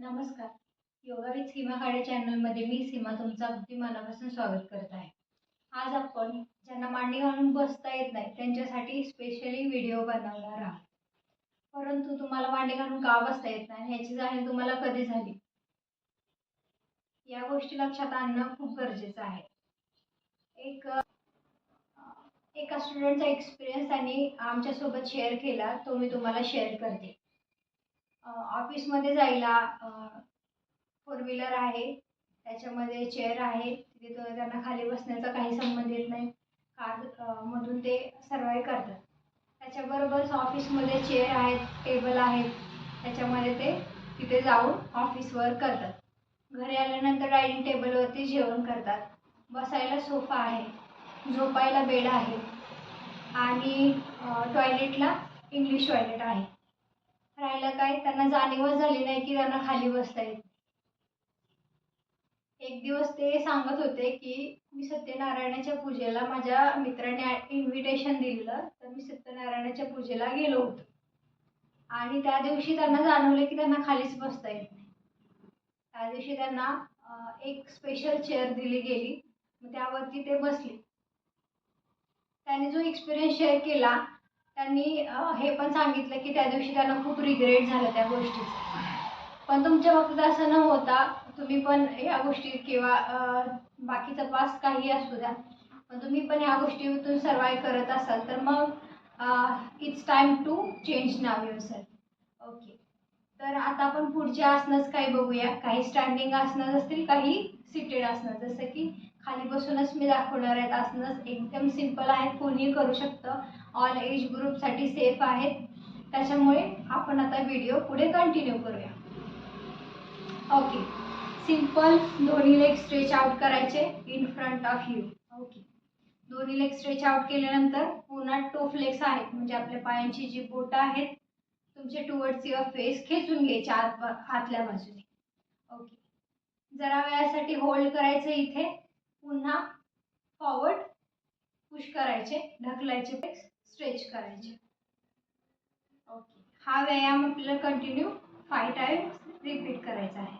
नमस्कार. Yoga with सीमा खाडे चॅनलमध्ये मी सीमा तुमचं अगदी मनापासून स्वागत करत आहे. आज आपण ज्यांना मांडी घालून बसता येत नाही त्यांच्यासाठी स्पेशली व्हिडिओ बनवणार आहात. परंतु तुम्हाला मांडी घालून का बसता येत नाही ह्याची जाणीव तुम्हाला कधी झाली? या गोष्टी लक्षात आणणं खूप गरजेचं आहे. एक एका स्टुडंटचा एक्सपिरियन्स त्यांनी आमच्यासोबत शेअर केला तो मी तुम्हाला शेअर करते. ऑफिसमध्ये जायला फोर व्हीलर आहे. त्याच्यामध्ये चेअर आहे. तिथे त्यांना खाली बसण्याचा काही संबंध येत नाही. कार मधून ते सर्वाईव्ह करतात. त्याच्याबरोबरच ऑफिसमध्ये चेअर आहेत टेबल आहेत. त्याच्यामध्ये ते तिथे जाऊन ऑफिसवर करतात. घरी आल्यानंतर डायनिंग टेबलवरती जेवण करतात. बसायला सोफा आहे. झोपायला बेड आहे. आणि टॉयलेटला इंग्लिश टॉयलेट आहे. राहिलं काय? त्यांना जाणीवच झाली नाही की त्यांना खाली बसता येत एक दिवस ते सांगत होते की मी सत्यनारायणाच्या पूजेला माझ्या मित्राने इन्व्हिटेशन दिलेलं तर मी सत्यनारायणाच्या पूजेला गेलो होतो. आणि त्या दिवशी त्यांना जाणवलं की त्यांना खालीच बसता येत नाही. त्या दिवशी त्यांना एक स्पेशल चेअर दिली गेली. मग त्यावरती ते बसले. त्यांनी जो एक्सपिरियन्स शेअर केला त्यांनी हे पण सांगितलं की त्या दिवशी त्यांना खूप रिग्रेट झालं त्या गोष्टीचं. पण तुमच्या बाबतीत असं न होता तुम्ही पण या गोष्टी किंवा बाकीचा पास काही असू द्या पण तुम्ही पण या गोष्टीतून सर्वाईव्ह करत असाल तर मग इट्स टाईम टू चेंज नाव युअर सेल्फ ओके तर आता आपण पुढच्या आसनच काही बघूया. काही स्टँडिंग आसनच असतील काही सिटेड आसनं जसं की खाली बसूनच मी दाखवणार आहेत. आसनच एकदम सिंपल आहेत कोणीही करू शकतं. ऑल एज ग्रुपसाठी सेफ आहेत. त्याच्यामुळे आपण आता व्हिडिओ पुढे कंटिन्यू करूया. ओके सिंपल दोन्ही लेग स्ट्रेच आउट करायचे in front of you okay दोन्ही लेग स्ट्रेच आउट केल्यानंतर पुन्हा टो फ्लेक्स आहेत. म्हणजे आपल्या पायांची जी बोटं आहेत तुमचे टुवर्ड्स युअर फेस खेचून घ्यायचे आत आतल्या बाजूने. ओके जरा वेळासाठी होल्ड करायचं इथे. पुन्हा फॉरवर्ड पुश करायचे ढकलायचे स्ट्रेच करायचे. ओके हा व्यायाम आपल्याला कंटिन्यू फाय टाइम्स रिपीट करायचा आहे.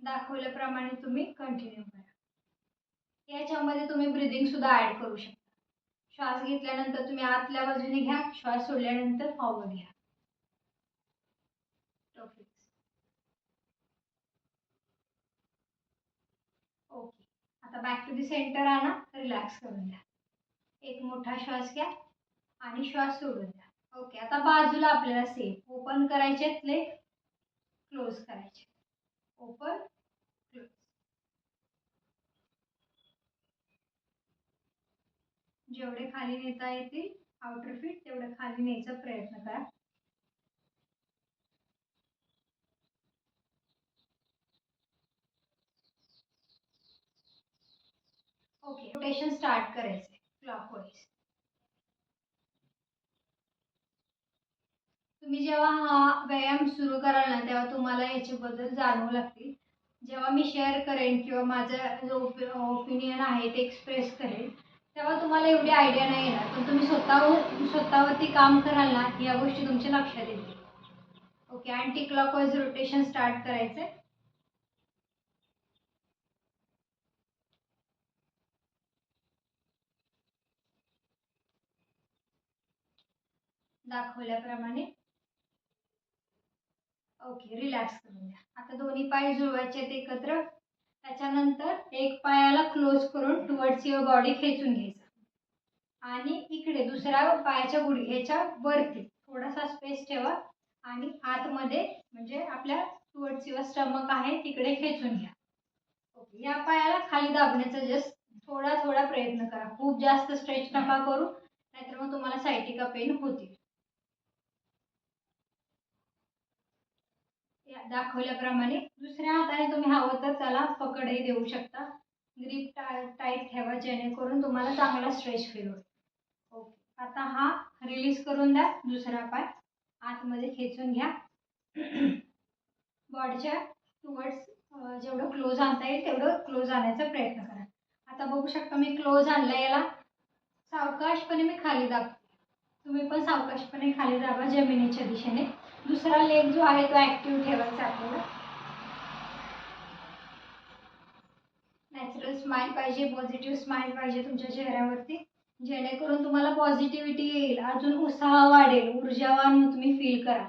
दाखवल्याप्रमाणे तुम्ही कंटिन्यू करा. याच्यामध्ये तुम्ही ब्रिदिंग सुद्धा ऍड करू शकता. श्वास घेतल्यानंतर तुम्ही आतल्या बाजूने घ्या श्वास सोडल्यानंतर फॉरवर्ड घ्या Perfect. ओके टू सेंटर आणा रिलॅक्स करून द्या एक मोठा श्वास घ्या आणि श्वास सोडून द्या. ओके आता बाजूला आपल्याला सेम ओपन करायचे लेग क्लोज करायचे ओपन क्लोज जेवढे खाली नेता येतील आउटर फिट तेवढं खाली न्यायचा प्रयत्न करा. ओके रोटेशन स्टार्ट करायचे क्लॉकवाईज तुम्ही जेव्हा हा व्यायाम सुरू कराल ना तेव्हा तुम्हाला याच्याबद्दल जाणवू लागतील. जेव्हा मी शेअर करेन किंवा माझा जो ओपिनियन आहे ते एक्सप्रेस करेन तेव्हा तुम्हाला एवढी आयडिया नाही येणार. पण तुम्ही स्वतःवर स्वतःवरती काम कराल ना या गोष्टी तुमच्या लक्षात येतील. Okay anti clockwise rotation start करायचं दाखवल्याप्रमाणे. ओके रिलॅक्स करून द्या आता दोन्ही पाय जुळवायचे आहेत एकत्र. त्याच्यानंतर एक पायाला क्लोज करून टुवर्ड्स युअर बॉडी खेचून घ्यायचा. आणि इकडे दुसऱ्या पायाच्या गुडघ्याच्या वरती थोडासा स्पेस ठेवा. आणि आतमध्ये म्हणजे आपल्या टुवर्ड्स युअर स्टमक आहे तिकडे खेचून घ्या. ओके या पायाला खाली दाबण्याचा जस्ट थोडा थोडा प्रयत्न करा. खूप जास्त स्ट्रेच नका करू नाहीतर मग तुम्हाला सायटिका पेन होतील. दाखवल्याप्रमाणे दुसऱ्या हाताने तुम्ही हवं तर त्याला पकडही देऊ शकता. ग्रीप टाईट ठेवा जेणेकरून तुम्हाला चांगला स्ट्रेच फील होईल. ओके आता हा रिलीज करून द्या दुसरा पाय. आतमध्ये खेचून घ्या. बॉडीच्या टुवर्ड्स जेवढं क्लोज आणता येईल तेवढं क्लोज आणायचा प्रयत्न करा. आता बघू शकता मी क्लोज आणला याला. सावकाशपणे मी खाली दाबते तुम्ही पण सावकाशपणे खाली दाबा जमिनीच्या दिशेने. दुसरा लेग जो आहे तो ॲक्टिव्ह ठेवायचा आपल्याला. नॅचरल स्माईल पाहिजे पॉझिटिव्ह स्माईल पाहिजे तुमच्या चेहऱ्यावरती. जेणेकरून तुम्हाला पॉझिटिव्हिटी येईल. अजून उत्साह वाढेल. ऊर्जावान तुम्ही फील करा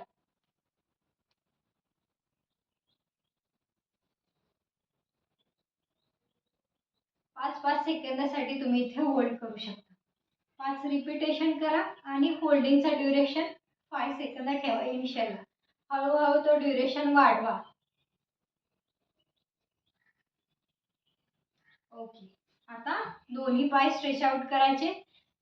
पाच पाच सेकंदासाठी तुम्ही इथे होल्ड करू शकता. पाच रिपिटेशन करा आणि होल्डिंगचा ड्युरेशन फाय सेकंद ठेवा इनिशियलला हळूहळू तो ड्युरेशन वाढवा. ओके आता दोन्ही पाय स्ट्रेच आउट करायचे.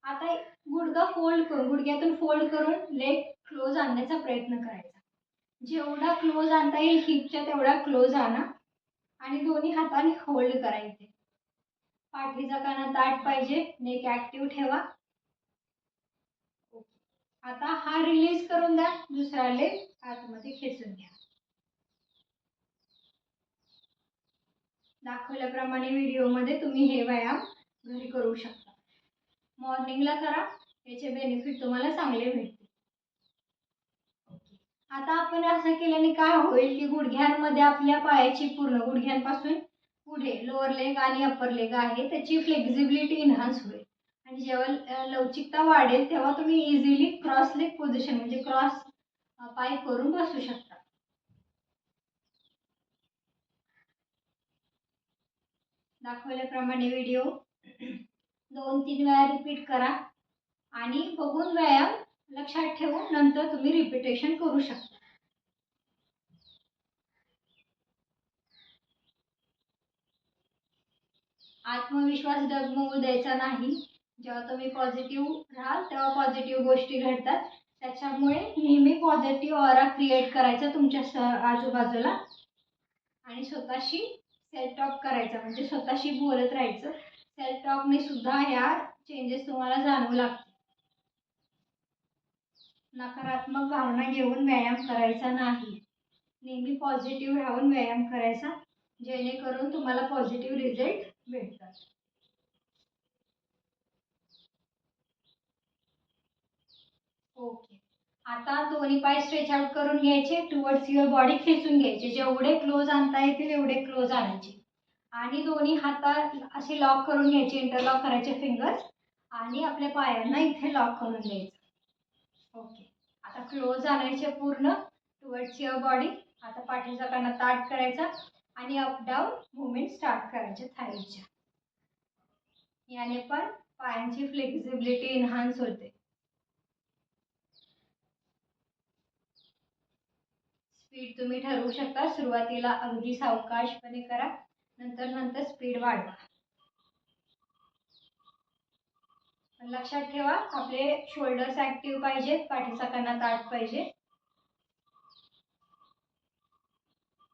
आता गुडघा फोल्ड करून गुडघ्यातून फोल्ड करून लेग क्लोज आणण्याचा प्रयत्न करायचा. जेवढा क्लोज आणता येईल हिपच्या तेवढा क्लोज आणा. आणि दोन्ही हाताने होल्ड करायचे. पाठीचा काना ताट पाहिजे नेक ॲक्टिव्ह ठेवा. आता हा रिलीज करून द्या दुसरा लेग आतमध्ये खेचून घ्या. दाखवल्याप्रमाणे व्हिडिओमध्ये तुम्ही हे व्यायाम घरी करू शकता. मॉर्निंगला करा याचे बेनिफिट तुम्हाला चांगले भेटतील. आता आपण असं केल्याने काय होईल की गुडघ्यांमध्ये आपल्या पायाची पूर्ण गुडघ्यांपासून पुढे लोअर लेग आणि अप्पर लेग आहे त्याची फ्लेक्झिबिलिटी इन्हान्स होईल. आणि जेव्हा लवचिकता वाढेल तेव्हा तुम्ही इझिली क्रॉस लेग पोझिशन म्हणजे क्रॉस पाय करून बसू शकता. दाखवल्याप्रमाणे व्हिडिओ दोन तीन वेळा रिपीट करा आणि बघून व्यायाम लक्षात ठेवून नंतर तुम्ही रिपिटेशन करू शकता. आत्मविश्वास डगमगू द्यायचा नाही. जेव्हा तुम्ही पॉझिटिव्ह राहाल तेव्हा पॉझिटिव्ह गोष्टी घडतात. त्याच्यामुळे नेहमी पॉझिटिव्ह ऑरा क्रिएट करायचा तुमच्या स आजूबाजूला. आणि स्वतःशी सेल्फ टॉक करायचा. म्हणजे स्वतःशी बोलत राहायचं. सेल्फ टॉकने सुद्धा ह्या चेंजेस तुम्हाला जाणवू लागतील. नकारात्मक भावना घेऊन व्यायाम करायचा नाही. नेहमी पॉझिटिव्ह राहून व्यायाम करायचा. जेणेकरून तुम्हाला पॉझिटिव्ह रिझल्ट भेटतात ओके आता दोन्ही पाय स्ट्रेच आउट करून घ्यायचे टुवर्ड्स युअर बॉडी खेचून घ्यायचे. जेवढे क्लोज आणता येतील एवढे क्लोज आणायचे. आणि दोन्ही हातात असे लॉक करून घ्यायचे इंटरलॉक करायचे फिंगर्स आणि आपल्या पायांना इथे लॉक करून द्यायचं. ओके आता क्लोज आणायचे पूर्ण टुवर्ड्स युअर बॉडी आता पाठीचा काना ताट करायचा. आणि अप डाऊन मुवमेंट स्टार्ट करायचे थाईच्या याने पण पायांची फ्लेक्झिबिलिटी एन्हान्स होते. स्पीड तुम्ही ठरवू शकता. सुरुवातीला अगदी सावकाशपणे करा. नंतर नंतर स्पीड वाढवा. पण लक्षात ठेवा आपले शोल्डर्स ऍक्टिव्ह पाहिजेत पाठीचा कणा ताट पाहिजे.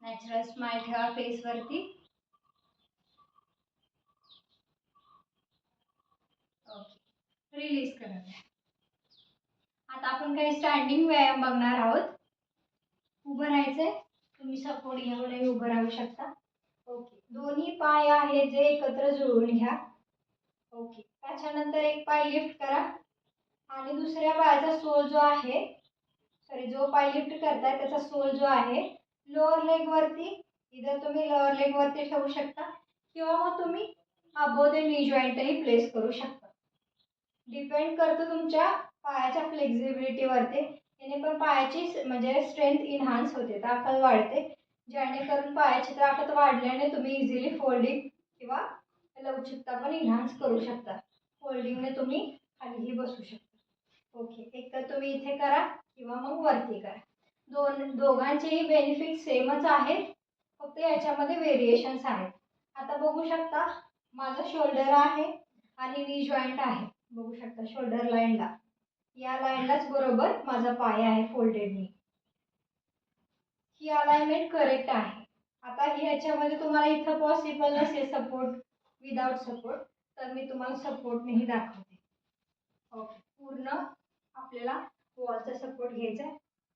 नॅचरल स्माईल ठेवा फेसवरती ओके रिलीज करा. आता आपण काही स्टँडिंग व्यायाम बघणार आहोत. उभं राहायचंय. तुम्ही सपोर्ट घेऊनही उभं राहू शकता. ओके दोन्ही पाय आहेत जे एकत्र जुळवून घ्या. ओके त्याच्यानंतर एक पाय लिफ्ट करा. आणि दुसऱ्या पायाचा सोल जो आहे सॉरी जो पाय लिफ्ट करताय त्याचा सोल जो आहे लोअर लेगवरती इधर तुम्ही लोअर लेगवरती ठेवू शकता. किंवा मग तुम्ही अबो दे नी जॉईंटही प्लेस करू शकता. डिपेंड करतं तुमच्या पायाच्या फ्लेक्झिबिलिटीवरती याने पण पायाची म्हणजे स्ट्रेंथ इन्हान्स होते ताकद वाढते. जेणेकरून पायाची ताकद वाढल्याने तुम्ही इझिली फोल्डिंग किंवा लवचिकता पण इन्हान्स करू शकता. फोल्डिंगने तुम्ही खालीही बसू शकता. ओके एक तर तुम्ही इथे करा किंवा मग वरती करा. दोन दोघांचेही बेनिफिट सेमच आहेत फक्त याच्यामध्ये व्हेरिएशन्स आहेत. आता बघू शकता माझं शोल्डर आहे आणि नी जॉईंट आहे. बघू शकता शोल्डर लाईनला या लाईनलाच बरोबर माझा पाय आहे फोल्डेडने ही अलाइनमेंट करेक्ट आहे. आता ह्याच्यामध्ये तुम्हाला इथं पॉसिबल नसेल सपोर्ट विदाउट सपोर्ट तर मी तुम्हाला सपोर्टनेही दाखवते. ओके पूर्ण आपल्याला वॉलचा सपोर्ट घ्यायचा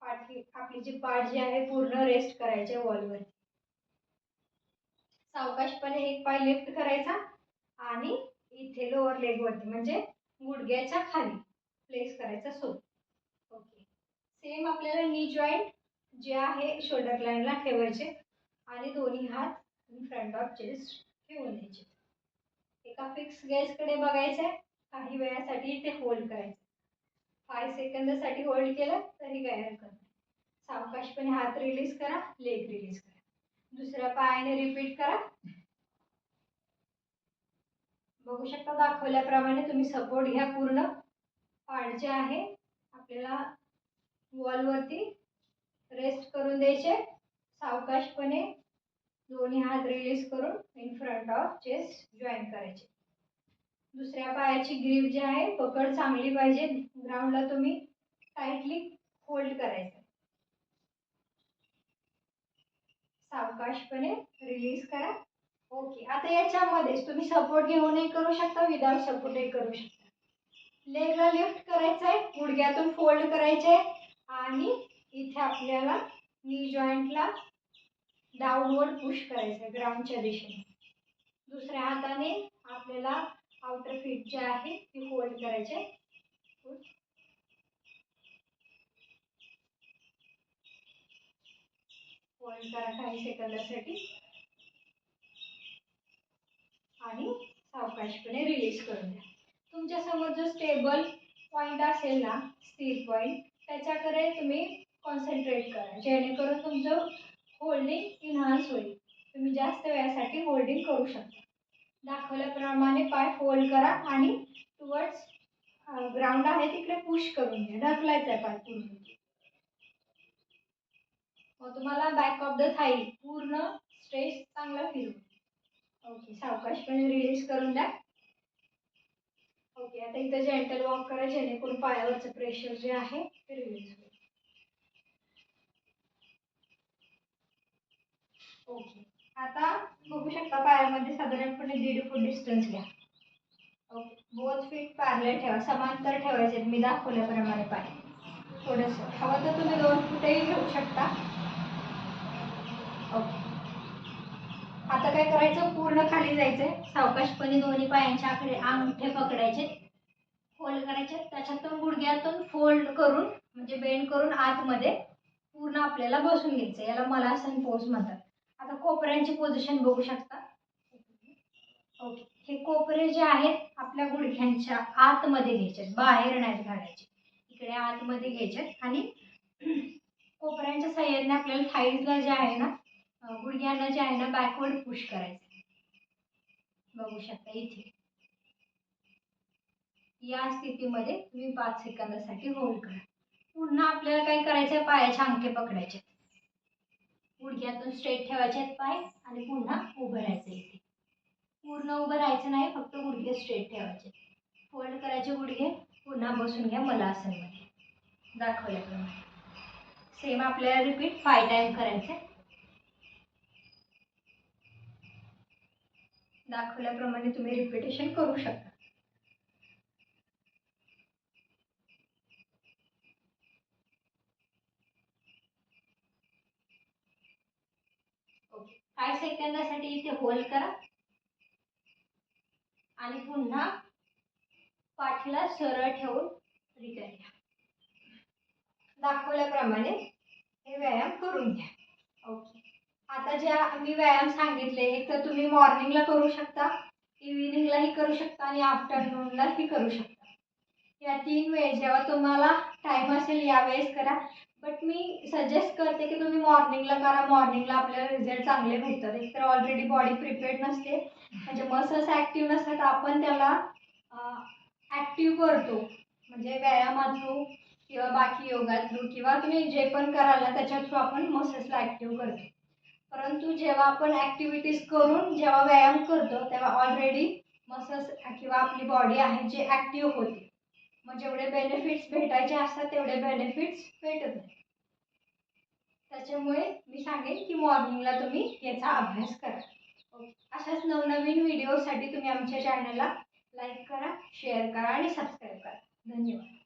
पाठी आपली जी पाठ जी आहे पूर्ण रेस्ट करायची आहे वॉलवरती सावकाशपणे एक पाय लिफ्ट करायचा आणि इथे लोअर लेगवरती म्हणजे गुडघ्याच्या खाली. प्लेस करायचा सोप ओके सेम आपल्याला नी जॉईंट जे आहे शोल्डर लाईनला ठेवायचे आणि दोन्ही हात फ्रंट ऑफ चेस्ट ठेवून द्यायचे. एका फिक्स गेजकडे बघायचं आहे काही वेळासाठी ते होल्ड करायचं. फाय सेकंदसाठी होल्ड केलं तरी गायर हरकत सावकाशपणे हात रिलीज करा लेग रिलीज करा. दुसऱ्या पायाने रिपीट करा. बघू शकता दाखवल्याप्रमाणे तुम्ही सपोर्ट घ्या पूर्ण. पार्ट जे आहे आपल्याला वॉलवरती रेस्ट करून द्यायचे. सावकाशपणे दोन्ही हात रिलीज करून in front of chest join करायचे. दुसऱ्या पायाची ग्रीप जी आहे पकड चांगली पाहिजे. ग्राउंडला तुम्ही टाईटली होल्ड करायचं. सावकाशपणे रिलीज करा. ओके आता याच्यामध्येच तुम्ही सपोर्ट घेऊनही करू शकता विदाउट सपोर्टही करू शकता. लेगला लिफ्ट करायचं आहे गुडघ्यातून फोल्ड करायचे आणि इथे आपल्याला नी जॉईंटला डाऊनवर्ड पुश करायचं आहे ग्राउंडच्या दिशेने. दुसऱ्या हाताने आपल्याला आउटर फिट जे आहे ती फोल्ड करायचे. फोल्ड करा काही सेकंदासाठी. आणि सावकाशपणे रिलीज करून द्या. तुमच्यासमोर जो स्टेबल पॉईंट असेल ना स्थिर पॉईंट त्याच्याकडे तुम्ही कॉन्सन्ट्रेट करा. जेणेकरून तुमचं होल्डिंग इन्हान्स होईल. तुम्ही जास्त वेळासाठी होल्डिंग करू शकता. दाखवल्याप्रमाणे पाय फोल्ड करा आणि टुवर्ड्स ग्राउंड आहे तिकडे पुश करून घ्या. ढकलायचं आहे पाय पूर्ण मग तुम्हाला बॅक ऑफ द थाई पूर्ण स्ट्रेस चांगला फिरू ओके सावकाशपणे रिलीज करून द्या. ओके आता इथं जेंटल वॉक करा जेणेकरून पायावरचं प्रेशर जे आहे ते रिलीज होईल. ओके आता बघू शकता पायामध्ये साधारणपणे दीड फूट डिस्टन्स घ्या. ओके बोथ फीट पॅरल ठेवा समांतर ठेवायचे मी दाखवल्याप्रमाणे पाय. थोडंसं. हवं तर तुम्ही दोन फुटही घेऊ शकता. ओके. आता काय करायचं? पूर्ण खाली जायचंय. सावकाशपणे दोन्ही पायांच्या आकडे अंगठे पकडायचे. फोल्ड करायचे. त्याच्यातून गुडघ्यातून फोल्ड करून म्हणजे बेंड करून आतमध्ये पूर्ण आपल्याला बसून घ्यायचं याला मलासन पोज म्हणतात. आता कोपऱ्यांची पोझिशन बघू शकता. ओके हे कोपरे जे आहेत आपल्या गुडघ्यांच्या आतमध्ये घ्यायचे. बाहेर नाहीत घालायचे इकडे आतमध्ये घ्यायचे. आणि कोपऱ्यांच्या सह्याने आपल्याला थाईजला जे आहे ना गुडघ्यांना जे आहे ना बॅकवर्ड पुश करायचं. बघू शकता इथे. या स्थितीमध्ये तुम्ही पाच सेकंदासाठी होल्ड करा. पुन्हा आपल्याला काय करायचं पायाचे अंगठे पकडायचे गुडघ्यातून स्ट्रेट ठेवायचे आहेत पाय आणि पुन्हा उभं राहायचं इथे. पूर्ण उभं राहायचं नाही फक्त गुडघे स्ट्रेट ठेवायचे फोल्ड करायचे गुडघे पुन्हा बसून घ्या मला आसनमध्ये दाखवल्याप्रमाणे सेम आपल्याला रिपीट फाय टाईम करायचे दाखवल्याप्रमाणे तुम्ही रिपिटेशन करू शकता. काही सेकंदासाठी इथे होल्ड करा. आणि पुन्हा पाठीला सरळ ठेवून रिटर्न घ्या. दाखवल्याप्रमाणे हे व्यायाम करून घ्या. ओके आता जे मी व्यायाम सांगितले एक तर तुम्ही मॉर्निंगला करू शकता इव्हिनिंगलाही करू शकता आणि आफ्टरनूनलाही करू शकता. या तीन वेळेस जेव्हा तुम्हाला टाईम असेल यावेळेस करा. बट मी सजेस्ट करते की तुम्ही मॉर्निंगला करा. मॉर्निंगला आपल्याला रिझल्ट चांगले भेटतात. एक तर ऑलरेडी बॉडी प्रिपेअर्ड नसते. म्हणजे मसल्स ॲक्टिव्ह नसतात. आपण त्याला ॲक्टिव्ह करतो. म्हणजे व्यायामा थ्रू किंवा बाकी योगा थ्रू किंवा तुम्ही जे पण कराल ना त्याच्या थ्रू आपण मसल्सला ॲक्टिव्ह करतो. परंतु जेव्हा आपण ॲक्टिव्हिटीज करून जेव्हा व्यायाम करतो तेव्हा ऑलरेडी मसल्स किंवा आपली बॉडी आहे जे ॲक्टिव्ह होते. मग जेवढे बेनिफिट्स भेटायचे असतात तेवढे बेनिफिट्स भेटत नाही. त्याच्यामुळे मी सांगेन की मॉर्निंगला तुम्ही याचा अभ्यास करा. ओके अशाच नवनवीन व्हिडिओसाठी तुम्ही आमच्या चॅनलला लाईक करा शेअर करा आणि सबस्क्राईब करा. धन्यवाद.